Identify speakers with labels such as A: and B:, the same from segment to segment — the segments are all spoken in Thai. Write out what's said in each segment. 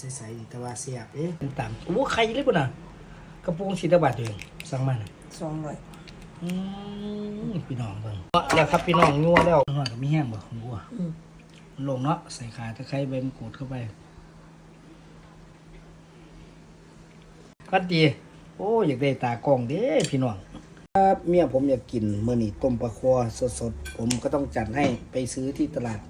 A: ใสๆนี่แต่ว่าเสียบเอ๊ะมันต่ำโอ้ใครเลยปุ่นน่ะกระปุกสีตะบาทเองสั่งมาน่ะ
B: สองร้อย
A: อืมพี่น้องเบิ่งแล้วครับพี่น้องงัวแล้วหน่อยก็มีแห้งบ่ของวัว
B: อืม
A: ลงเนาะใส่ขาตะไคร้ใบมะกรูดเข้าไปพัดดีโอ้อยากได้ตากล้องเด้พี่น้องครับเมียผมอยากกินมื้อนี้ต้มปลาคอสดๆ ผมก็ต้องจัดให้ไปซื้อที่ตลาด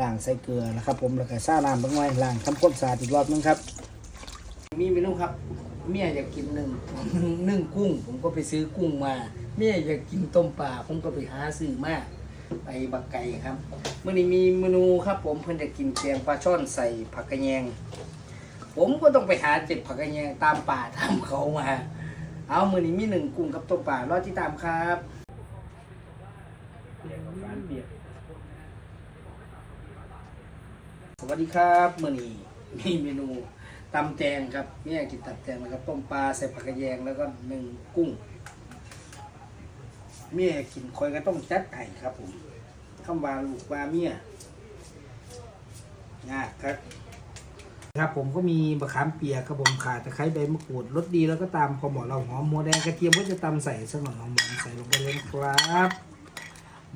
A: ล้างใส่เกลือนะครับ ผมแล้วก็ซ่าน้ำเบางไว้ล้างทำความสะอาดอีกรอบนึงครับ มีเมนูครับเมียอยากกินหนึ่งหนึ่งกุ้ง ผมก็ไปซื้อกุ้งมาเมียอยากกินต้มปลาผมก็ไปหาซื้อมาไปบักไก่ครับเมื่อนี้มีเมนูครับ ผมเพิ่นจะกินแกงปลาช่อนใส่ผักกระแยง ผมก็ต้องไปหาเจ็บผักกระแยงตามป่าตามเขามา เอาเมื่อนี้มีหนึ่งกุ้งกับต้มปลารอที่ตามครับส วัสดีครับมื่อนี้มีเมนูตำแตงครับเนี่ยกินตับแตงแล้วก็ต้มปลาใส่ผักกระแยงแล้วก็หนึ่งกุ้งเมียกินคอยก็ต้องจัดไห้ครับผมคำว่าลูกว่าเมียงากครับ ครับผมก็มีบะขามเปียกครับผมขาตะไคร้ใบมะกรูดรสดีแล้วก็ตามพอหมอเราหอมหัวแดงกระเทียมก็จะตำใส่สักหน่อยหอมใส่ลงไปเลยครับ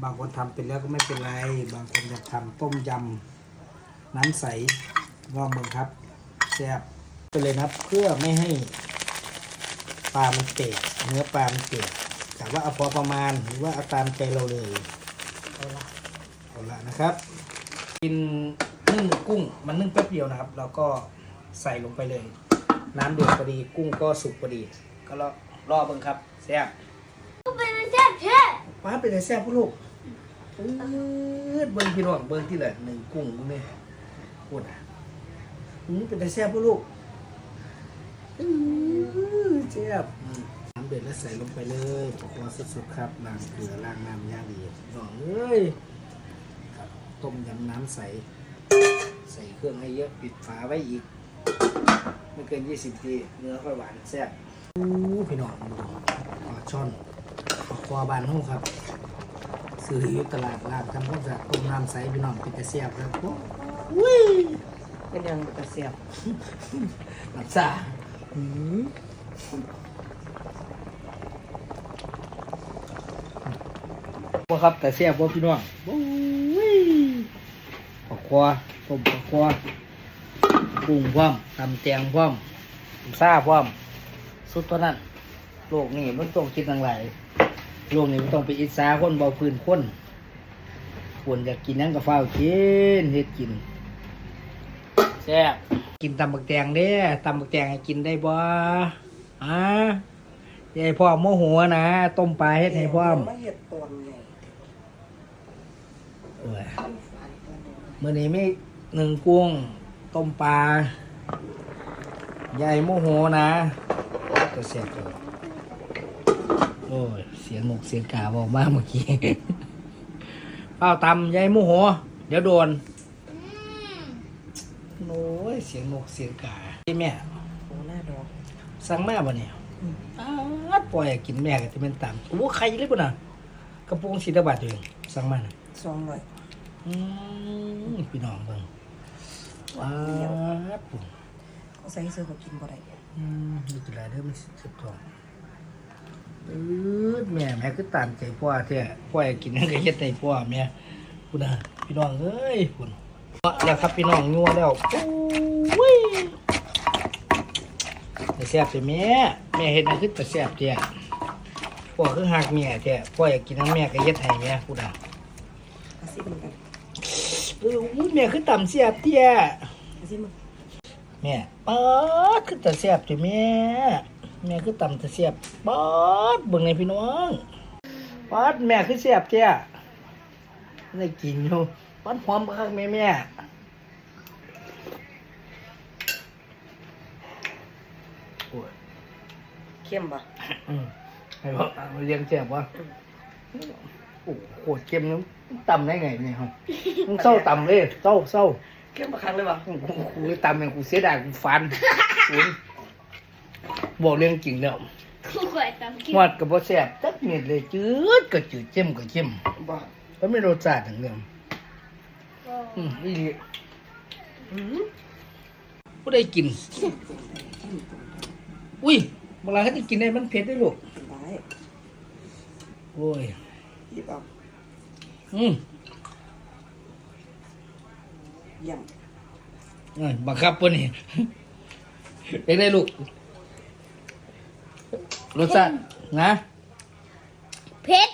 A: บางคนทำเป็นแล้วก็ไม่เป็นไร บางคนจะทำต้มยำ น้ำใสลองเบิ่งครับแซ่บไปเลยนะครับเพื่อไม่ให้ปลามันเตะเนื้อปลามันเตะแต่ว่าเอาพอประมาณหรือว่าเอาตามใจเราเลย
B: เอาละ
A: เอาละนะครับ กินนึ่งกุ้งมันนึ่งแป๊บเดียวนะครับเราก็ใส่ลงไปเลย น้ำเดือดพอดีกุ้งก็สุกพอดี ก็รอรอเบิ่งครับแซ่บ
C: เป็นแซ่บแท้
A: ป้าเป็นไงแซ่บพ่อลูกปืดเบิ่งพี่น้องเบิ่งที่ละหนึ่งกุ้งมึงเนี่ย พูดอะอืมเป็นไงแซ่บพ่อลูกอื้อแซ่บอืมน้ำเดือดแล้วใส่ลงไปเลยปกรอสุดๆครับล้างเกลือล้างน้ำย่างดีน้องเอ้ยครับต้มยำน้ำใส ใส่เครื่องให้เยอะปิดฝาไว้อีก ไม่เกิน 20ทีเนื้อค่อยหวานแซ่บอู้พี่น้องดูปลาช่อนปลาควาบานหูครับซื้ออยู่ตลาดร้านทำความสะอาดต้มน้ำใสพี่น้องเป็นกระเสียบครับโอ้อุ้ย
B: เป็นยังกระเสียบ
A: น้ำซ่า
B: อืม
A: บ่ครับแต่เสียบบ่พี่น้องโอ้ยปลาควาต้มปลาควากุ้งพร้อมตำแตงพร้อมน้ำซ่าพร้อม สุดตัวนั้นโลกนี้มันต้องคิดทั้งหลายโลกนี้มันต้องไปอิจฉาคนเบาพื้นคนควรอยากกินหนั่งกับฟ้าวกินเฮ็ดกิน แซ่บกินตำบักแตงเด้ตำบักแตงให้กินได้บ่อ่ายายพ่อโมโหนะต้มปลาเฮ็ดให้พ่อม
B: ไม่เห็ดตอนไง
A: เอ้ยมื้อนี้มีหนึ่งกุ้งต้มปลายายโมโหนะจะแซ่บเลยโอ้ยเสียงนกเสียงกาบอกมากเมื่อกี้เป้าตำยายโมโห เดี๋ยวโดนโอ้ ยเสียงนกเสียงกาที่แม่
B: โอ้หน้าดอก
A: สั่งแม่บ่เนี่ยอ้าวปล่อยให้กินแม่ก็จะเป็นตามโอ้ใครเลยปุ่นน่ะกระปุกสีตะบาทเองสั่งมาน่ะ
B: สองร้อย
A: อืมพี่น้องเบิ่งว้าบปุ่น
B: เขาใส่เสื้อเขากินบ่ได้
A: อืมนี่กินอะไรเด้อมันสิเจ็บท้องอืดแม่แม่คือตามใจพ่อแท้พ่ออยากกินนั่นก็เฮ็ดให้พ่อแม่พุ่นน่ะพี่น้องเอ้ยพุ่น แล้วครับพี่น้องงัวแล้วโอ้ยแต่แซ่บสิแม่แม่เฮ็ดนั่นคือแต่แซ่บแท้พ่อคือหักแม่แท้พ่ออยากกินนั่นแม่ก็เฮ็ดให้แม่พุ่นน่ะ
B: อาซิเหมือนกัน
A: เอออุ้ยแม่คือต่ำเสียบเตี้ย
B: อาซิมึง
A: แม่ป๊าดคือตาเสียบจ้ะแม่แม่คือต่ำตาเสียบป๊าดเบิ่งในพี่น้องป๊าดแม่คือเสียบเตี้ยได้กินอยู่ ป๊าดหอมคักแม่แม่โอ้ย
B: เข้มปะ
A: อืมให้บอกเอาเลี้ยงเสียบวะโอ้โหโคตรเค็มนะต่ำได้ไงเนี่ยครับมึงเศร้าต่ำเลยเศร้าเศร้า
B: เข้มปะครั้งเลยปะ
A: กูกูตามอย่างกูเสียดายกูฟันกูบอกเรื่องจริงแล้ว
C: คู่ข่อยตำกิน
A: หวดกับบ่แซ่บจักเม็ดเลยจืดก็จืดเจ็มก็เจ็ม
B: บ่
A: ก็ไม่รสชาติอย่างเดิม อืมอีหลี
B: อืม
A: ผู้ใดกิน อุ้ยเวลาเขาจะกินได้มันเผ็ดได้ลูก
B: ได้
A: โอ้ย
B: หยิบเอา
A: อืม
B: เยี่ยม
A: เอ้ยบังคับปะนี่ เป็นได้ลูก รสชาตินะ
C: เผ็ด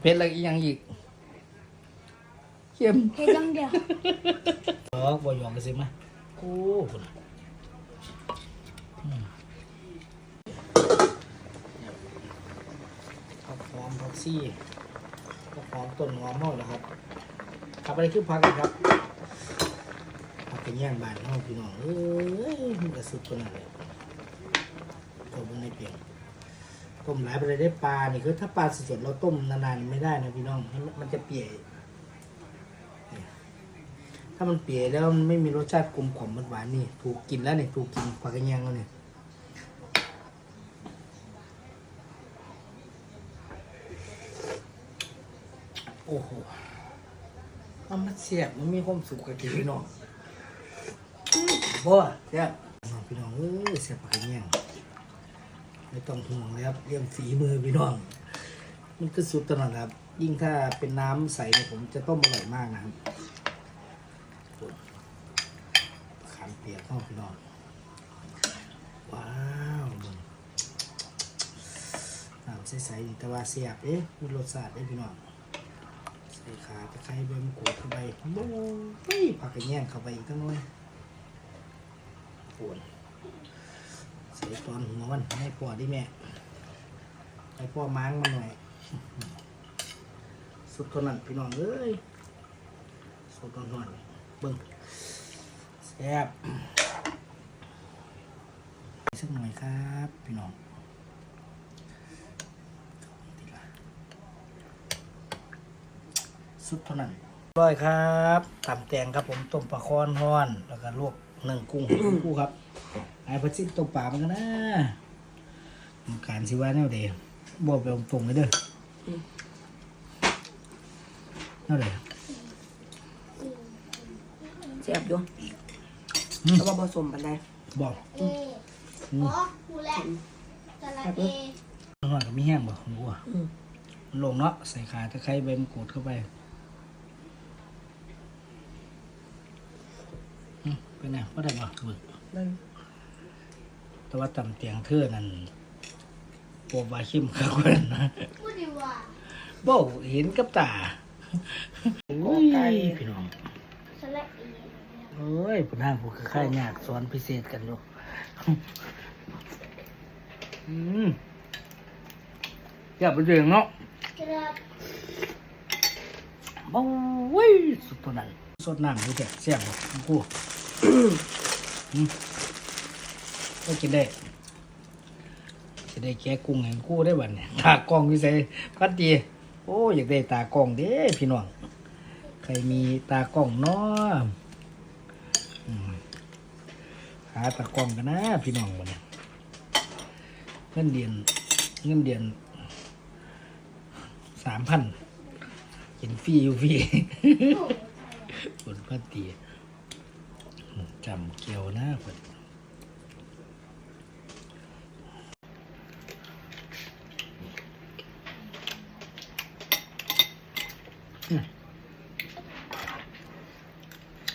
A: เผ็ดอะไรอีกอยังอีก เค็ม
C: เผ็ดจังเดียว
A: เออบ่หยอกกันสิมาโอ้คุณอืมผักหอมผักซี่ผักหอมต้นหอมเฮานะครับขับอะไรคือผักกันครับผักกระแยงบานเฮาพี่น้องเอ้ยมันก็สุดขนาดเลยต้มลงในเปียงต้มหลายไปเลยได้ปลานี่คือถ้าปลาสดๆเราต้มนานๆไม่ได้นะพี่น้องมันมันจะเปียก ถ้ามันเปียแล้วมันไม่มีรสชาติกลมกล่อมมันหวานนี่ ถูกกินแล้วเนี่ยถูกกินปลากระเยงแล้วเนี่ยโอ้โหมันมันเสียบมันมีความสุขกับพี่น้องบ่เสียบพี่น้องเอ้ยเสียบปลากระเยงไม่ต้องห่วงเลยครับเรื่องฝีมือพี่น้อง มันคือสุดตลอดครับ ยิ่งถ้าเป็นน้ำใสเนี่ยผมจะต้มอร่อยมากนะครับ ขามเปียกเข้าพี่น้องว้าวมึงน้ำใสๆนี่แต่ว่าเสียบเอ๊ะมีรสชาติเอ๊ะพี่น้องใส่ขาตะไคร้ใบมะกรูดเข้าไปโอ้ยผักกระแยงเข้าไปอีกตั้งน้อยปวดใส่ตอนหัวมันให้พ่อดิแม่ให้พ่อม้างมันหน่อยสุดเท่านั้นพี่น้องเอ้ยสุดตอนนอนเบิ้ง แซ่บสักหน่อยครับ พี่น้องสุดเท่านั้นร้อยครับตำแตงครับผมต้มปลาคอนฮ้อน แล้วก็ลวกหนึ่งกุ้งกุ้งครับไอ้พัชซิต้มปลามันกันนะการสิว่าแนวเดียวบอกไปตรงๆเลยเด้อแนวเดียว
B: เสียบอยู่ แล้วว่าผสมปันได
A: บอก
C: เออ๋อกูแหละสระเอ
A: หน่อยก็มีแห้งบ่ผมกลัว
B: อืม
A: ลงเนาะใส่ขาตะไคร้ใบมะกรูดเข้าไปอืมเป็นไงว่าได้บ่เบิก
B: ได้
A: แต่ว่าตำเตียงเธอนั่นปวบาเข้มข้าวนั่นนะ
C: พูดดีว่า
A: บ่เห็นกับตาโอ้ยพี่น้อง
C: สระเอ
A: เอ้ยปุ่นห้างผู้คือค่ายยากสอนพิเศษกันดูอืมอยากไปเรียนเนาะ
C: กระ
A: บ่เว้ยสุดตัวนั้นสดน้ำดูแต่แซ่บบ่ของกูอืมก็กินได้จะได้แกะกุ้งให้กูได้บัดเนี่ยตากล้องพี่ใส่พัดดีโอ้อยากได้ตากล้องเด้พี่น้องใครมีตากล้องเนาะอืมหาตากล้องกันนะพี่น้องบัดเนี่ยเงินเดือนเงินเดือนสามพันกินฟรีอยู่ฟรีคนพัดตีจำเกี่ยวนะเพิ่น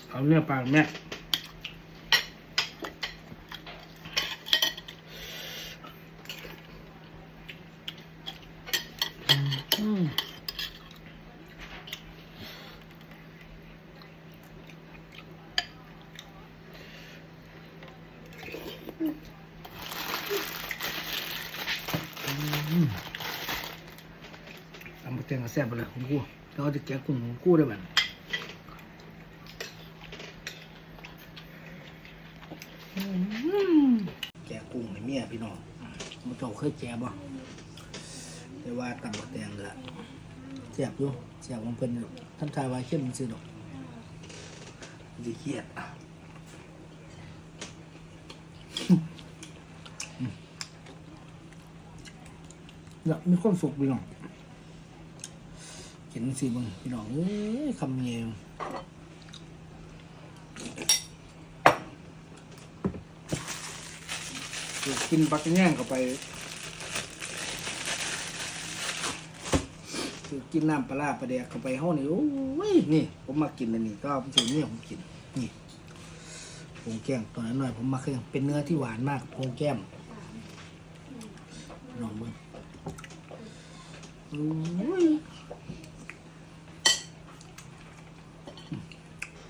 A: เอาเนื้อปลาแม่ ทำมาเตียงกระแซบไปเลยของกูเราจะแกะกลุ่มของกูได้บ้างแกะกุ้งในเมียพี่น้องมันเจ้าเคยแกะบ่แต่ว่าตำมาเตียงเลยแซ่บอยู่แซ่บของเพิ่นอยู่ท่านทายว่าเข้มมันซื้อดอกมันจะเครียด อะเนี่ยมีความสุขพี่น้องเห็นสิมึงพี่น้องเอ้ยคำเงียวเดี๋ยวกินปลากแง่งเข้าไปคือกินน้ำปลาปลาแดกเข้าไปห้องนี่โอ้ยนี่ ผมมากินอันนี้ก็ผมถึงนี่ผมกินนี่โพงแก้มตัวนั้นหน่อยผมมาเครื่องเป็นเนื้อที่หวานมากโพงแก้มลองเบิ่งโอ้ย เจ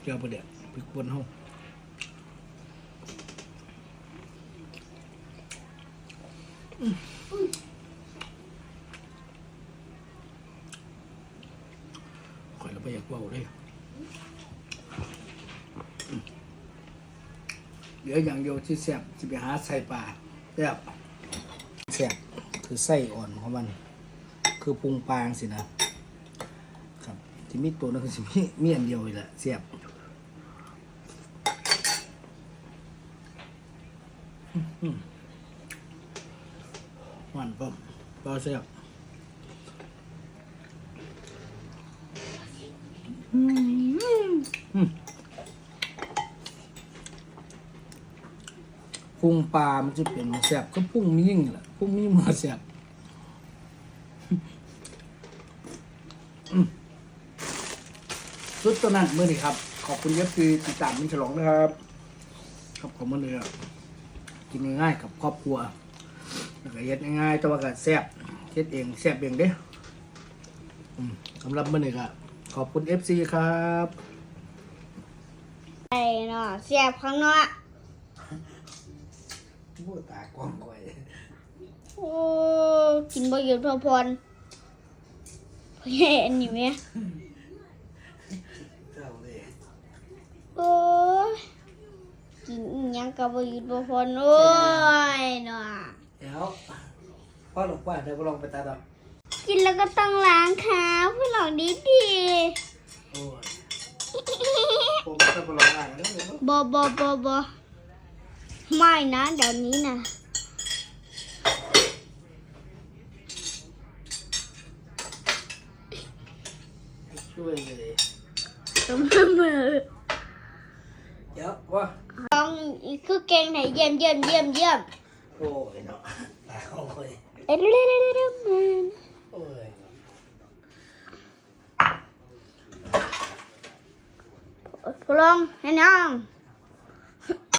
A: ้าปลาแดกพริกป่นห้องข่อยเราไปอยากเว่าเลยเดี๋ยวอย่างเดียวที่แซ่บจะไปหาใส่ปลาแซ่บแซ่บคือไส้อ่อนของมัน คือพุงปลาจังสินะครับที่มีตัวนั้นคือสิมีมีอันเดียวเลยแหละแซ่บอืมอืมหวานปั๊บปลาแซ่บพุงปลามันจะเป็นแสบก็พุงมียิ่งแหละพุงมีมาแสบอืม สุดตัวนั้นเมื่อนี้ครับ ขอบคุณเยอะคือติดตามมินฉลองนะครับ ครับขอบคุณเลยครับกินง่ายๆกับครอบครัวแล้วก็เฮ็ดง่ายๆแต่ว่าก็แซ่บเฮ็ดเองแซ่บเองเด้อืมสำหรับมื่อนี้ก็ขอบคุณ FC ครับ
C: ไอ้เนาะเสียบข้างนอก
A: พูดตากล้องก่อย
C: โอ้กินบ่หยุดพอพรเห็นนี่ไหม
A: เจ้าเลย
C: โอ้ยกินอิหยัง กับบ่หยุดพอพรโอ้ยเนาะ
A: เดี๋ยวพ่อหลวงป้าเดี๋ยวก็ลองไปตัดอะ
C: กินแล้วก็ต้องล้างขาเพื่อหลอกดีดี
A: โอ้ยผมจะไปลองอ่านแล้วเดี๋ยว
C: ๆบ่บ่บ่บ่ไม่นะเดี๋ยวนี้นะ
A: ช่วยเลย
C: ต้องมือ
A: เดี๋ยวว่า
C: ต้อง คือเก่งไหนเยี่ยมเยี่ยมเยี่ยมเยี่ยม
A: โอ้ยเนาะตายโอ้ย
C: เอ้ยเร็วเร็วเร็วเร็วมัน
A: โอ้ย
C: ลงให้น้อง